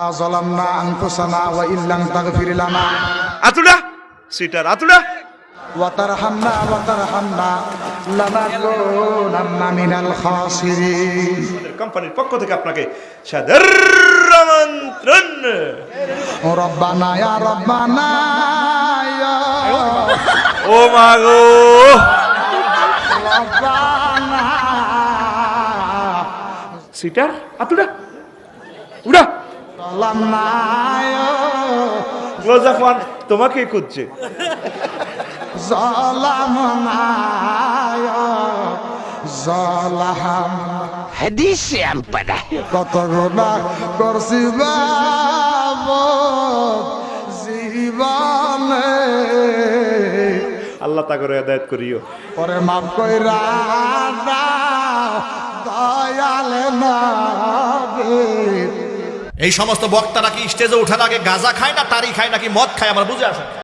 ظلمنا أنفسنا وإن لم تغفر لنا আতুলা seater আতুলা وترحمنا وترحمنا لنكونن من الخاسرين কোম্পানির পক্ষ থেকে আপনাকে সাদর আমন্ত্রণ ربنا يا ربنا يا ও মাগো ربنا সিটার আতুলা উড়া তোমাকে খুঁজছে। কত রোনা করছি জীবনে। আল্লাহ তা করে আদায়ত করিও। পরে মাফ কইরা দয়াল না এই সমস্ত বক্তারা কি স্টেজে ওঠার আগে গাঁজা খায় না, তারি খায় নাকি মদ খায় আমার বুঝে আসে।